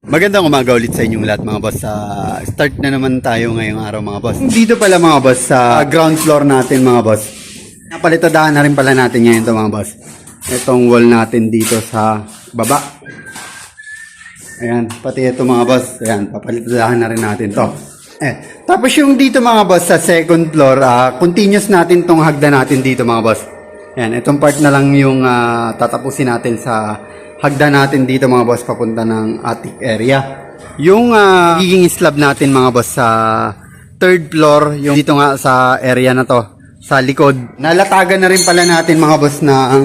Magandang umaga ulit sa inyong lahat mga boss. Ah, start na naman tayo ngayong araw mga boss. Dito pala mga boss sa ground floor natin mga boss. Napalitadahan na rin pala natin ngayon to mga boss. Itong wall natin dito sa baba. Ayan, pati ito mga boss. Ayan, papalitadahan na rin natin to. Eh, tapos yung dito mga boss sa second floor, ah, continuous natin tong hagda natin dito mga boss. Ayan, itong part na lang yung ah, tatapusin natin sa hagda natin dito mga boss papunta ng attic area. Yung uh, giging slab natin mga boss sa third floor, yung dito nga sa area na to, sa likod. Nalatagan na rin pala natin mga boss na ang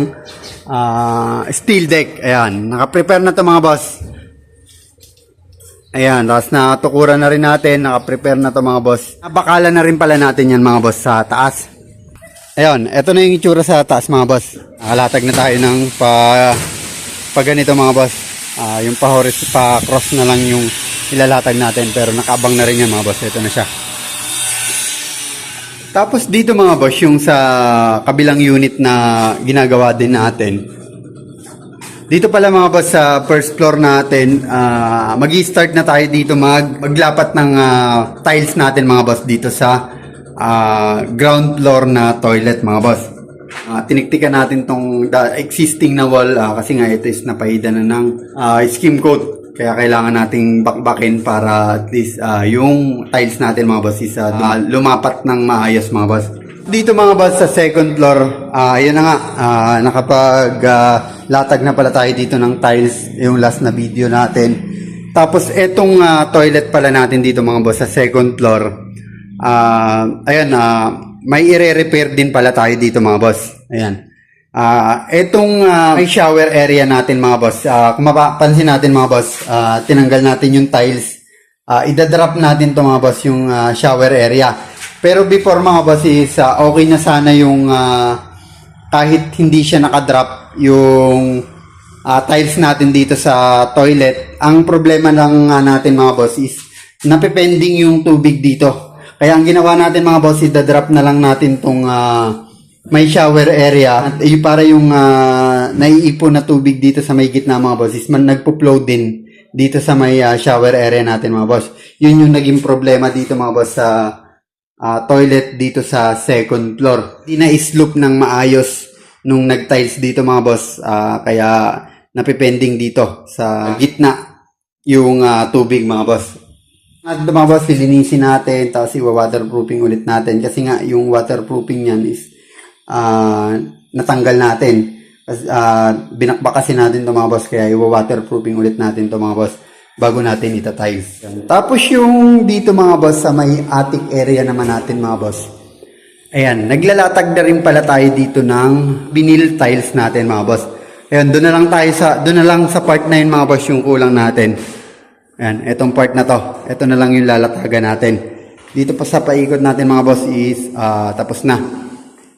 ah, steel deck. Ayan, naka-prepare na to mga boss. Ayan, tapos natukuran na rin natin, naka-prepare na to mga boss. Bakalan na rin pala natin yan mga boss sa taas. Ayun, eto na yung itsura sa taas mga boss. Nakalatag na tayo ng pa pa ganito mga boss. Ah, yung pa horis pa cross na lang yung ilalatag natin pero nakabang na rin yan mga boss. Ito na siya. Tapos dito mga boss, yung sa kabilang unit na ginagawa din natin. Dito pala mga boss sa first floor natin, ah magi-start na tayo dito mag maglapat ng ah, tiles natin mga boss dito sa ah, ground floor na toilet mga boss. Ah, tiniktikan natin tong da- existing na wall ah, kasi nga ito is napahida na ng ah, skim coat. Kaya kailangan nating bakbakin para at least ah, yung tiles natin mga boss is ah, lumapat ng maayos mga boss. Dito mga boss sa second floor, ah yun na nga, ah, nakapag ah, latag na pala tayo dito ng tiles yung last na video natin. Tapos etong ah, toilet pala natin dito mga boss sa second floor. Ah, ayan, ah, may ire-repair din pala tayo dito mga boss. Ayan. Ah, etong ah, may shower area natin mga boss. Ah, kung mapapansin natin mga boss, ah, tinanggal natin yung tiles. Ah, idadrop natin to mga boss yung ah, shower area. Pero before mga boss is ah, okay na sana yung ah, kahit hindi siya nakadrop yung ah, tiles natin dito sa toilet. Ang problema lang nga natin mga boss is napipending yung tubig dito. Kaya ang ginawa natin mga boss is drop na lang natin tong ah, may shower area at yung para yung ah, naiipon na tubig dito sa may gitna mga boss is man nagpo-flow din dito sa may ah, shower area natin mga boss. Yun yung naging problema dito mga boss sa ah, toilet dito sa second floor. Di na isloop ng maayos nung nag-tiles dito mga boss. Ah, kaya napipending dito sa gitna yung ah, tubig mga boss. At mga boss, lilinisin natin, tapos i-waterproofing ulit natin. Kasi nga, yung waterproofing niyan is ah, natanggal natin. Kasi, ah, binakbak kasi natin to mga boss, kaya i-waterproofing ulit natin to mga boss bago natin itatiles. Tapos yung dito mga boss, sa may attic area naman natin mga boss. Ayan, naglalatag na rin pala tayo dito ng vinyl tiles natin mga boss. Ayan, doon na lang tayo sa, doon na lang sa part na yun mga boss yung kulang natin. Ayan, etong part na to. Ito na lang yung lalatagan natin. Dito pa sa paikot natin mga boss is ah, tapos na.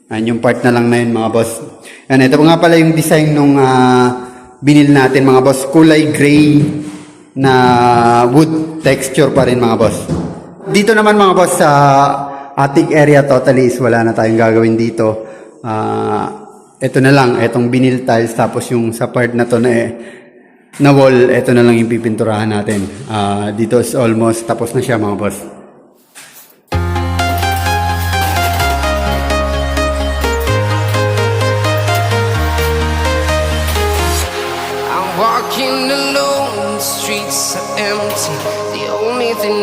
Ayan, yung part na lang na yun mga boss. Ayan, ito nga pala yung design nung ah, binil natin mga boss. Kulay gray na wood texture pa rin mga boss. Dito naman mga boss sa attic area totally is wala na tayong gagawin dito. Ah, ito na lang, itong vinyl tiles tapos yung sa part na to na eh, na wall, ito na lang yung pipinturahan natin. Ah, dito is almost tapos na siya mga boss.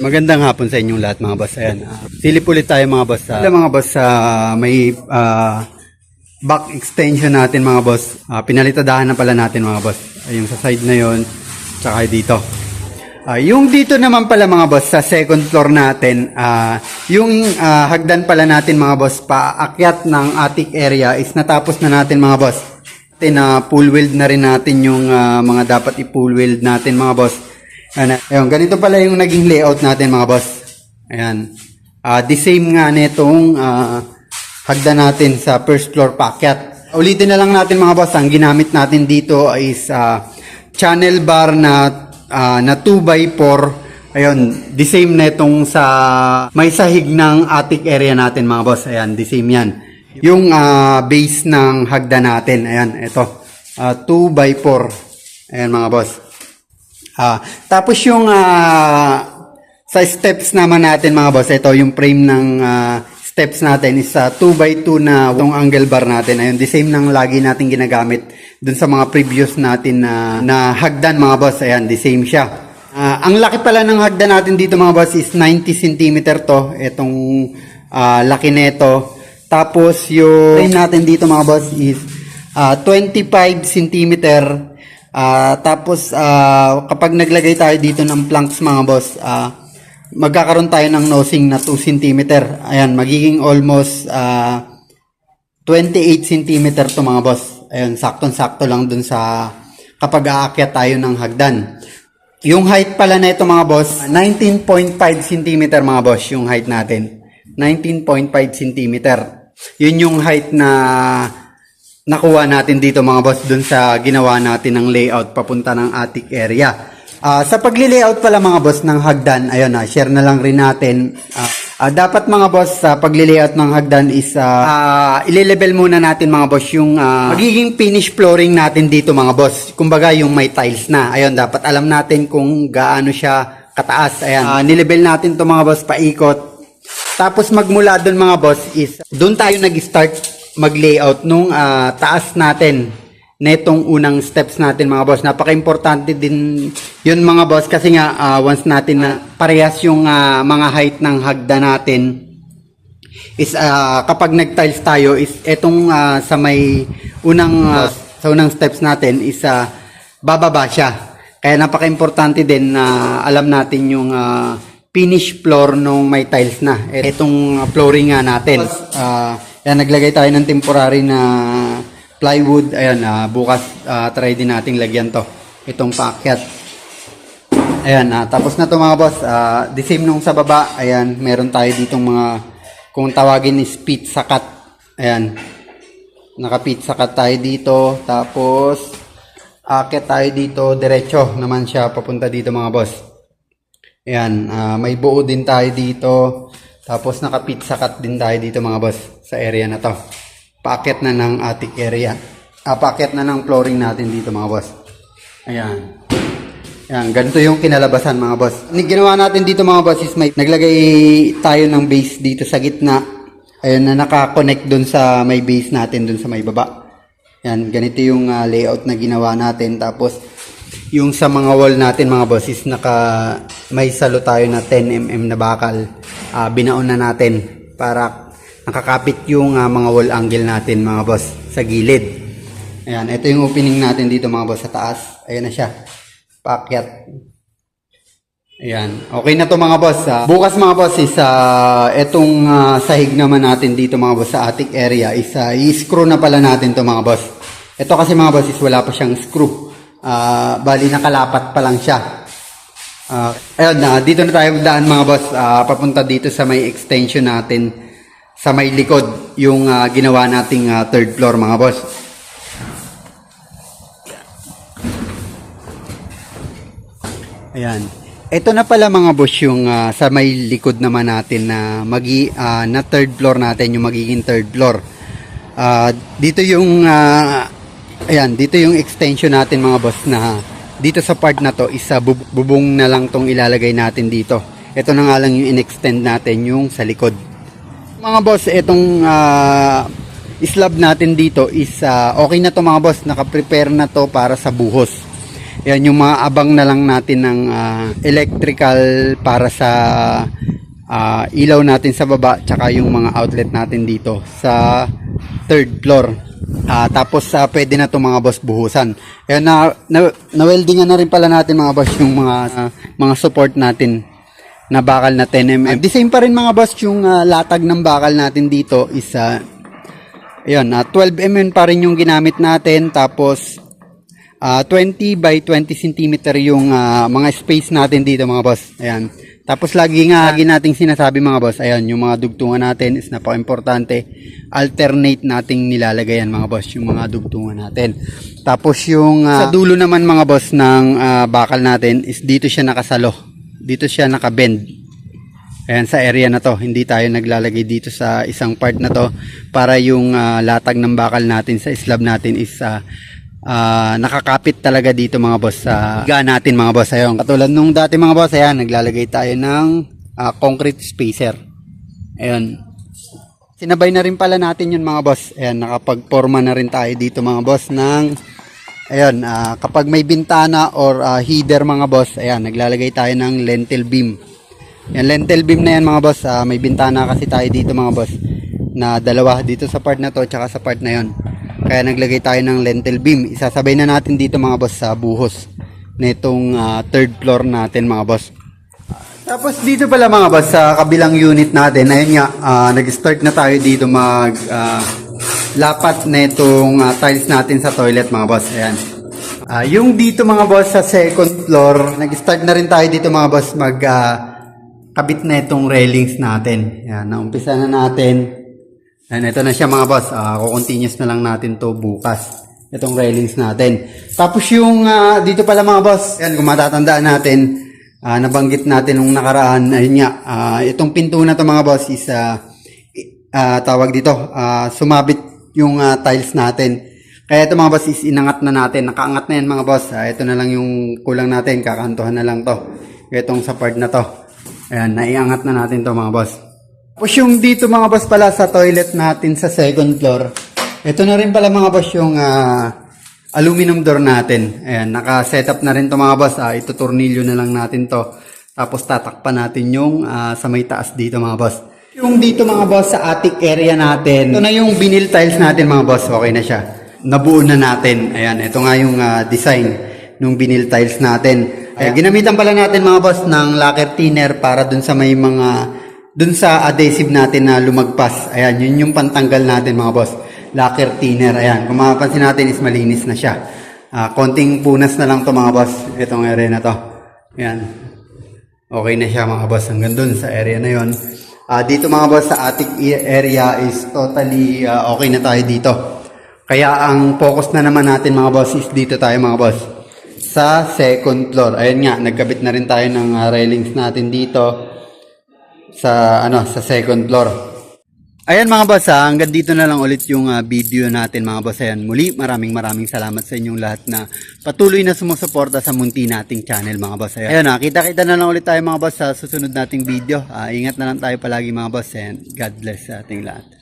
Magandang hapon sa inyong lahat mga boss. Ayan. ah, silip ulit tayo mga boss. Uh, mga boss, ah, may ah, back extension natin mga boss. Ah, pinalitadahan na pala natin mga boss. Ah, yung sa side na yon tsaka dito. Ah, yung dito naman pala mga boss sa second floor natin, ah, yung ah, hagdan pala natin mga boss paakyat ng attic area is natapos na natin mga boss. Natin na full weld na rin natin yung ah, mga dapat i-full weld natin mga boss. Ano, ayun, ganito pala yung naging layout natin mga boss. Ayan. Ah, the same nga nitong ah, hagdan natin sa first floor paakyat. Ulitin na lang natin mga boss, ang ginamit natin dito is ah, channel bar na ah, na 2x4. Ayun, the same na sa may sahig ng attic area natin mga boss. Ayan, the same yan. Yung ah, base ng hagdan natin, ayan, ito. Ah, 2x4. Ayan mga boss. Ah, tapos yung ah, sa steps naman natin mga boss, ito yung frame ng ah, steps natin is sa 2x2 na itong angle bar natin. Ayun, the same ng lagi natin ginagamit dun sa mga previous natin na, na hagdan mga boss. Ayan, the same siya. Ah, ang laki pala ng hagdan natin dito mga boss is 90 cm to. Itong ah, laki nito. Tapos yung frame natin dito mga boss is ah, 25 cm. Ah, tapos ah, kapag naglagay tayo dito ng planks mga boss, ah, magkakaroon tayo ng nosing na 2 cm. Ayan, magiging almost ah, 28 cm to mga boss. Ayan, saktong-sakto lang dun sa kapag aakyat tayo ng hagdan. Yung height pala na ito mga boss, 19.5 cm mga boss, yung height natin. 19.5 cm. Yun yung height na nakuha natin dito mga boss dun sa ginawa natin ng layout papunta ng attic area. Ah, sa pagli-layout pala mga boss ng hagdan, ayun na, share na lang rin natin. Ah, ah, dapat mga boss sa pagli-layout ng hagdan is ah, ah, ile-level muna natin mga boss yung ah, magiging finish flooring natin dito mga boss. Kumbaga yung may tiles na. Ayun, dapat alam natin kung gaano siya kataas. Ayan, Ah, nilevel natin to mga boss paikot. Tapos magmula doon mga boss is doon tayo nag-start mag-layout nung ah, taas natin netong unang steps natin mga boss. Napaka-importante din yun mga boss kasi nga ah, once natin na parehas yung ah, mga height ng hagda natin is ah, kapag nag-tiles tayo is etong ah, sa may unang ah, sa unang steps natin is ah, bababa siya. Kaya napaka-importante din na alam natin yung ah, finish floor nung may tiles na. Etong flooring nga natin. Ah, yan, naglagay tayo ng temporary na plywood. Ayan, ah, bukas ah, try din nating lagyan to. Itong paakyat. Ayan, ah, tapos na to mga boss. Ah, the same nung sa baba. Ayan, meron tayo ditong mga, kung tawagin is pit sakat. Ayan. Naka-pit sakat tayo dito. Tapos, akit tayo dito. Diretso naman siya papunta dito mga boss. Ayan, ah, may buo din tayo dito. Tapos naka-pit sakat din tayo dito mga boss sa area na to. Paakit na ng attic area. Ah, paakit na ng flooring natin dito mga boss. Ayan. Yan, ganito yung kinalabasan mga boss. Ginawa natin dito mga boss is may naglagay tayo ng base dito sa gitna. Ayun na nakakonect dun sa may base natin dun sa may baba. Yan, ganito yung ah, layout na ginawa natin. Tapos yung sa mga wall natin mga boss is naka may salo tayo na 10 mm na bakal. Ah, binaon na natin para nakakapit yung ah, mga wall angle natin mga boss sa gilid. Ayan, ito yung opening natin dito mga boss sa taas. Ayan na siya. Paakyat. Ayan. Okay na to mga boss. ah. bukas mga boss is ah, etong ah, sahig naman natin dito mga boss sa attic area is ah, i-screw na pala natin to mga boss. Ito kasi mga boss is wala pa siyang screw. Ah, bali nakalapat pa lang siya. Ah, ayun na, dito na tayo daan mga boss. Ah, papunta dito sa may extension natin sa may likod yung ah, ginawa nating ah, third floor mga boss. Ayan. Ito na pala mga boss yung ah, sa may likod naman natin na magi ah, na third floor natin yung magiging third floor. Ah, dito yung ah, ayan, dito yung extension natin mga boss na dito sa part na to isa bubong na lang tong ilalagay natin dito. Ito na nga lang yung in-extend natin yung sa likod. Mga boss, itong ah, slab natin dito is ah, okay na to mga boss, naka-prepare na to para sa buhos. Yan yung mga abang na lang natin ng ah, electrical para sa ah, ilaw natin sa baba tsaka yung mga outlet natin dito sa third floor. Ah, tapos ah, pwede na to mga boss buhusan. Ayan na, na na-weldingan na rin pala natin mga boss yung mga ah, mga support natin na bakal na 10mm. The same pa rin mga boss yung ah, latag ng bakal natin dito is ah, Ayan, ah, 12 mm pa rin yung ginamit natin tapos ah, 20 by 20 cm yung ah, mga space natin dito mga boss. Ayan. Tapos lagi nga lagi nating sinasabi mga boss, ayan, yung mga dugtungan natin is napaka-importante. Alternate nating nilalagay yan mga boss, yung mga dugtungan natin. Tapos yung ah, sa dulo naman mga boss ng ah, bakal natin is dito siya nakasalo. Dito siya nakabend. Ayan, sa area na to, hindi tayo naglalagay dito sa isang part na to para yung ah, latag ng bakal natin sa slab natin is ah, ah, nakakapit talaga dito mga boss sa higa natin mga boss. Ayun, katulad nung dati mga boss, ayan, naglalagay tayo ng ah, concrete spacer. Ayun. Sinabay na rin pala natin yun mga boss. Ayan, nakapagporma na rin tayo dito mga boss ng Ayun, ah, kapag may bintana or ah, header mga boss, ayan, naglalagay tayo ng lentil beam. Yan, lentil beam na yan mga boss. Ah, may bintana kasi tayo dito mga boss. Na dalawa dito sa part na to tsaka sa part na yon. Kaya naglagay tayo ng lentil beam. Isasabay na natin dito mga boss sa buhos. Nitong ah, third floor natin mga boss. Tapos dito pala mga boss sa kabilang unit natin. Ayun nga, ah, nag-start na tayo dito mag ah, lapat netong ah, tiles natin sa toilet mga boss. Ayan. Ah, yung dito mga boss sa second floor, nag-start na rin tayo dito mga boss mag ah, kabit na itong railings natin. Yan, naumpisa na natin. Yan, ito na siya mga boss. Uh, continuous na lang natin to bukas. Itong railings natin. Tapos yung ah, dito pala mga boss, yan, kung matatandaan natin, ah, nabanggit natin nung nakaraan, ayun nga, ah, itong pinto na to mga boss is i- ah, tawag dito, ah, sumabit yung ah, tiles natin. Kaya ito mga boss is inangat na natin. Nakaangat na yan mga boss. Ah, ito na lang yung kulang natin. Kakantuhan na lang to. Itong sa part na to. Ayan, naiangat na natin to mga boss. Tapos yung dito mga boss pala sa toilet natin sa second floor. Ito na rin pala mga boss yung ah, aluminum door natin. Ayan, naka-set up na rin to mga boss. Ah, ito tornilyo na lang natin to. Tapos tatakpan natin yung ah, sa may taas dito mga boss. Yung dito mga boss sa attic area natin. Ito na yung vinyl tiles natin mga boss. Okay na siya. Nabuo na natin. Ayan, ito nga yung ah, design ng vinyl tiles natin. Ayan, ginamitan pala natin mga boss ng lacquer thinner para dun sa may mga dun sa adhesive natin na lumagpas. Ayan, yun yung pantanggal natin mga boss. Lacquer thinner. Ayan, kung mapapansin natin is malinis na siya. Ah, konting punas na lang to mga boss. Itong area na to. Ayan. Okay na siya mga boss hanggang dun sa area na yon. Ah, dito mga boss sa attic area is totally ah, okay na tayo dito. Kaya ang focus na naman natin mga boss is dito tayo mga boss. Sa second floor. Ayun nga, nagkabit na rin tayo ng ah, railings natin dito sa ano sa second floor. Ayan mga boss, ah, hanggang dito na lang ulit yung ah, video natin mga boss. Ayan, muli maraming maraming salamat sa inyong lahat na patuloy na sumusuporta sa munti nating channel mga boss. Ayan, Ayan ah, kita-kita na lang ulit tayo mga boss sa susunod nating video. Ah, ingat na lang tayo palagi mga boss and God bless sa ating lahat.